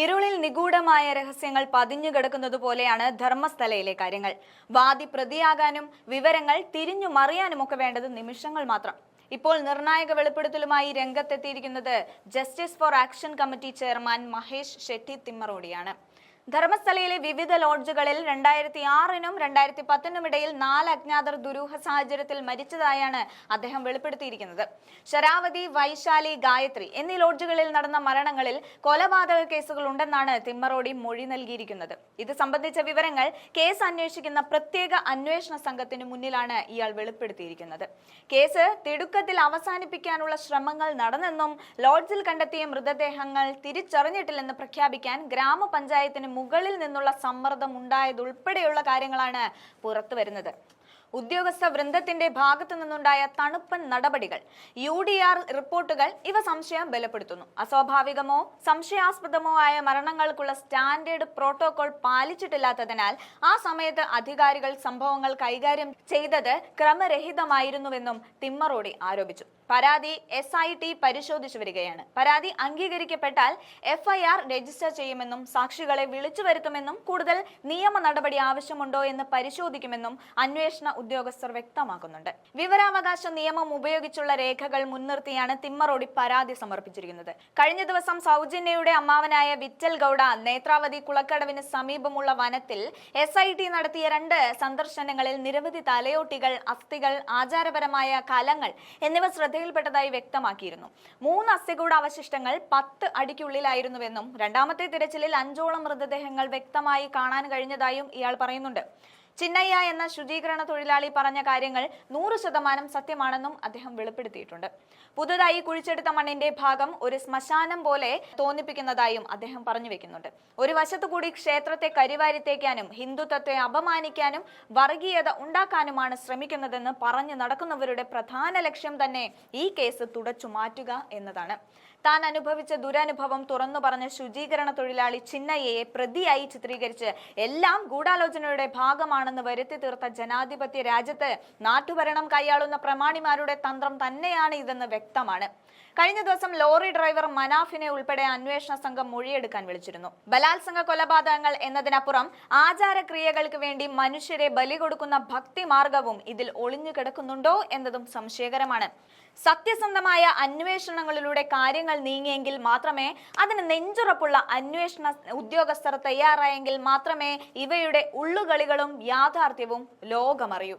ഇരുളിൽ നിഗൂഢമായ രഹസ്യങ്ങൾ പതിഞ്ഞു കിടക്കുന്നത് പോലെയാണ് ധർമ്മസ്ഥലയിലെ കാര്യങ്ങൾ. വാദി പ്രതിയാകാനും വിവരങ്ങൾ തിരിഞ്ഞു മറിയാനുമൊക്കെ വേണ്ടത് നിമിഷങ്ങൾ മാത്രം. ഇപ്പോൾ നിർണായക വെളിപ്പെടുത്തലുമായി രംഗത്തെത്തിയിരിക്കുന്നത് justice for action committee chairman Mahesh Shetty തിമ്മറോടിയാണ്. ധർമ്മസ്ഥലയിലെ വിവിധ ലോഡ്ജുകളിൽ രണ്ടായിരത്തി ആറിനും രണ്ടായിരത്തി പത്തിനും ഇടയിൽ നാല് അജ്ഞാതർ ദുരൂഹ സാഹചര്യത്തിൽ മരിച്ചതായാണ് അദ്ദേഹം വെളിപ്പെടുത്തിയിരിക്കുന്നത്. ശരാവതി വൈശാലി ഗായത്രി എന്നീ ലോഡ്ജുകളിൽ നടന്ന മരണങ്ങളിൽ കൊലപാതക കേസുകൾ ഉണ്ടെന്നാണ് തിമ്മറോടി മൊഴി നൽകിയിരിക്കുന്നത്. ഇത് സംബന്ധിച്ച വിവരങ്ങൾ കേസ് അന്വേഷിക്കുന്ന പ്രത്യേക അന്വേഷണ സംഘത്തിന് മുന്നിലാണ് ഇയാൾ വെളിപ്പെടുത്തിയിരിക്കുന്നത്. കേസ് തിടുക്കത്തിൽ അവസാനിപ്പിക്കാനുള്ള ശ്രമങ്ങൾ നടന്നെന്നും ലോഡ്ജിൽ കണ്ടെത്തിയ മൃതദേഹങ്ങൾ തിരിച്ചറിഞ്ഞിട്ടില്ലെന്ന് പ്രഖ്യാപിക്കാൻ ഗ്രാമപഞ്ചായത്തിന് മുകളിൽ നിന്നുള്ള സമ്മർദ്ദം ഉണ്ടായതുൾപ്പെടെയുള്ള കാര്യങ്ങളാണ് പുറത്തു വരുന്നത്. ഉദ്യോഗസ്ഥ വൃന്ദത്തിന്റെ ഭാഗത്തു നിന്നുണ്ടായ തണുപ്പൻ നടപടികൾ യു ഡി ആർ റിപ്പോർട്ടുകൾ ഇവ സംശയം ബലപ്പെടുത്തുന്നു. അസ്വാഭാവികമോ സംശയാസ്പദമോ ആയ മരണങ്ങൾക്കുള്ള സ്റ്റാൻഡേർഡ് പ്രോട്ടോകോൾ പാലിച്ചിട്ടില്ലാത്തതിനാൽ ആ സമയത്ത് അധികാരികൾ സംഭവങ്ങൾ കൈകാര്യം ചെയ്തത് ക്രമരഹിതമായിരുന്നുവെന്നും തിമ്മറോടി ആരോപിച്ചു. പരാതി എസ് ഐ ടി പരിശോധിച്ചു വരികയാണ്. പരാതി അംഗീകരിക്കപ്പെട്ടാൽ എഫ്ഐആർ രജിസ്റ്റർ ചെയ്യുമെന്നും സാക്ഷികളെ വിളിച്ചു വരുത്തുമെന്നും കൂടുതൽ നിയമ നടപടി ആവശ്യമുണ്ടോ എന്ന് പരിശോധിക്കുമെന്നും അന്വേഷണ ഉദ്യോഗസ്ഥർ വ്യക്തമാക്കുന്നുണ്ട്. വിവരാവകാശ നിയമം ഉപയോഗിച്ചുള്ള രേഖകൾ മുൻനിർത്തിയാണ് തിമ്മറോടി പരാതി സമർപ്പിച്ചിരിക്കുന്നത്. കഴിഞ്ഞ ദിവസം സൗജന്യയുടെ അമ്മാവനായ വിറ്റൽ ഗൌഡ നേത്രാവതി കുളക്കടവിന് സമീപമുള്ള വനത്തിൽ എസ് ഐ ടി നടത്തിയ രണ്ട് സന്ദർശനങ്ങളിൽ നിരവധി തലയോട്ടികൾ അസ്ഥികൾ ആചാരപരമായ കലങ്ങൾ എന്നിവ ശ്രദ്ധയിൽപ്പെട്ടതായി വ്യക്തമാക്കിയിരുന്നു. മൂന്ന് അസ്ഥികൂട അവശിഷ്ടങ്ങൾ പത്ത് അടിക്കുള്ളിലായിരുന്നുവെന്നും രണ്ടാമത്തെ തിരച്ചിലിൽ അഞ്ചോളം മൃതദേഹങ്ങൾ വ്യക്തമായി കാണാൻ കഴിഞ്ഞതായും ഇയാൾ പറയുന്നുണ്ട്. ചിന്നയ്യ എന്ന ശുചീകരണ തൊഴിലാളി പറഞ്ഞ കാര്യങ്ങൾ നൂറ് ശതമാനം സത്യമാണെന്നും അദ്ദേഹം വെളിപ്പെടുത്തിയിട്ടുണ്ട്. പുതുതായി കുഴിച്ചെടുത്ത മണ്ണിന്റെ ഭാഗം ഒരു ശ്മശാനം പോലെ തോന്നിപ്പിക്കുന്നതായും അദ്ദേഹം പറഞ്ഞു വെക്കുന്നുണ്ട്. ഒരു വശത്തു കൂടി ക്ഷേത്രത്തെ കരിവാരിത്തേക്കാനും ഹിന്ദുത്വത്തെ അപമാനിക്കാനും വർഗീയത ഉണ്ടാക്കാനുമാണ് ശ്രമിക്കുന്നതെന്ന് പറഞ്ഞു നടക്കുന്നവരുടെ പ്രധാന ലക്ഷ്യം തന്നെ ഈ കേസ് തുടച്ചു മാറ്റുക എന്നതാണ്. താൻ അനുഭവിച്ച ദുരനുഭവം തുറന്നു പറഞ്ഞ ശുചീകരണ തൊഴിലാളി ചിന്നയ്യയെ പ്രതിയായി ചിത്രീകരിച്ച് എല്ലാം ഗൂഢാലോചനയുടെ ഭാഗമാണെന്ന് വരുത്തി തീർത്ത ജനാധിപത്യ രാജ്യത്ത് നാട്ടുഭരണം കൈയാളുന്ന പ്രമാണിമാരുടെ തന്ത്രം തന്നെയാണ് ഇതെന്ന് വ്യക്തമാണ്. കഴിഞ്ഞ ദിവസം ലോറി ഡ്രൈവർ മനാഫിനെ ഉൾപ്പെടെ അന്വേഷണ സംഘം മൊഴിയെടുക്കാൻ വിളിച്ചിരുന്നു. ബലാത്സംഗ കൊലപാതകങ്ങൾ എന്നതിനപ്പുറം ആചാരക്രിയകൾക്ക് വേണ്ടി മനുഷ്യരെ ബലി കൊടുക്കുന്ന ഭക്തി മാർഗവും ഇതിൽ ഒളിഞ്ഞു കിടക്കുന്നുണ്ടോ എന്നതും സംശയകരമാണ്. സത്യസന്ധമായ അന്വേഷണങ്ങളിലൂടെ കാര്യങ്ങൾ നീങ്ങിയെങ്കിൽ മാത്രമേ അതിന് നെഞ്ചുറപ്പുള്ള അന്വേഷണ ഉദ്യോഗസ്ഥർ തയ്യാറായെങ്കിൽ മാത്രമേ ഇവയുടെ ഉള്ളുകളികളും യാഥാർത്ഥ്യവും ലോകമറിയൂ.